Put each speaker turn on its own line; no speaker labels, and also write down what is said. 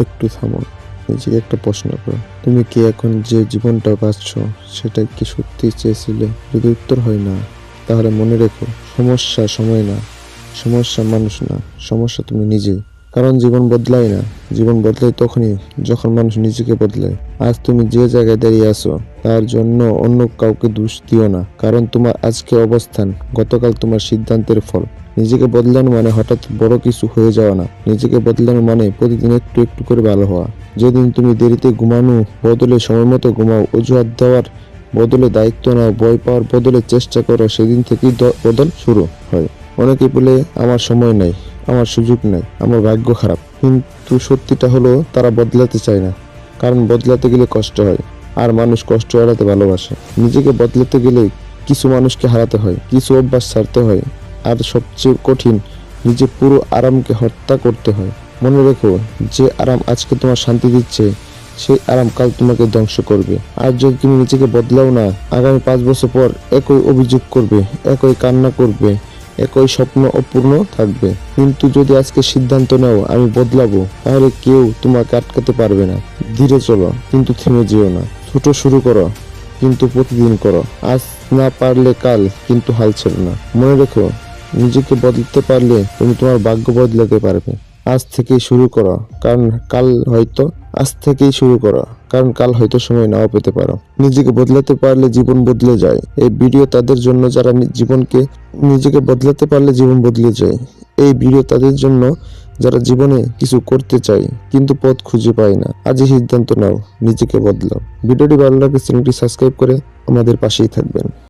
একটু থামো, নিজেকে একটা প্রশ্ন করো। তুমি কি এখন যে জীবনটা বাঁচছ সেটা কি সত্যি চেয়েছিলে? যদি উত্তর হয় না, তাহলে মনে রেখো, সমস্যা সময় না। সমস্যা মানুষ না, সমস্যা তুমি নিজেই। কারণ জীবন বদলায় না। জীবন বদলায় তখনই যখন মানুষ নিজেকে বদলায়। আজ তুমি যে জায়গায় দাঁড়িয়ে আছো, তার জন্য অন্য কাউকে দোষ দিও না। কারণ তোমার আজকে অবস্থান গতকাল তোমার সিদ্ধান্তের ফল। নিজেকে বদলানো মানে হঠাৎ বড় কিছু হয়ে যাওয়া না। নিজেকে বদলানো মানে প্রতিদিন একটু একটু করে ভালো হওয়া। যেদিন তুমি দেরিতে ঘুমানো বদলে সময় মতো ঘুমাও, অজুহাত দেওয়ার বদলে দায়িত্ব নাও, ভয় পাওয়ার বদলে চেষ্টা করো, সেদিন থেকেই বদল শুরু হয়। অনেকে বলে, আমার সময় নাই। আমার সুযোগ নাই, আমার ভাগ্য খারাপ। কিন্তু সত্যিটা হলো, তারা বদলাতে চায় না। কারণ বদলাতে গেলে কষ্ট হয়, আর মানুষ কষ্ট এড়াতে ভালোবাসে। নিজেকে বদলাতে গেলে কিছু মানুষকে হারাতে হয়, কিছু অভ্যাস ছাড়তে হয়, আর সবচেয়ে কঠিন, নিজে পুরো আরামকে হত্যা করতে হয়। মনে রেখো, যে আরাম আজকে তোমার শান্তি দিচ্ছে, সেই আরাম কাল তোমাকে ধ্বংস করবে। আর যদি তুমি নিজেকে বদলাও না, আগামী পাঁচ বছর পর একই অভিযোগ করবে, একই কান্না করবে একই স্বপ্ন অপূর্ণ থাকবে। কিন্তু যদি আজকে সিদ্ধান্ত নাও, আমি বদলাবো, তাহলে কেউ তোমাকে আটকাতে পারবে না। ধীরে চলো, কিন্তু থেমে যেও না। ছোট শুরু করো, কিন্তু প্রতিদিন করো। আজ না পারলে কাল, কিন্তু হাল ছেড়ো না। মনে রেখো, নিজেকে বদলতে পারলে তুমি তোমার ভাগ্য বদলাতে পারবে। আজ থেকেই শুরু করো। কারণ কাল হয়তো আজ থেকেই শুরু করো। কারণ কাল হয়তো সময় নাও পেতে পারো। নিজেকে বদলাতে পারলে জীবন বদলে যায়। এই ভিডিও তাদের জন্য যারা জীবনকে নিজেকে বদলাতে পারলে জীবন বদলে যায়। এই ভিডিও তাদের জন্য যারা জীবনে কিছু করতে চায়, কিন্তু পথ খুঁজে পায় না। আজই সিদ্ধান্ত নাও, নিজেকে বদলাও। ভিডিওটি ভালো লাগলে চ্যানেলটি সাবস্ক্রাইব করে আমাদের পাশেই থাকবেন।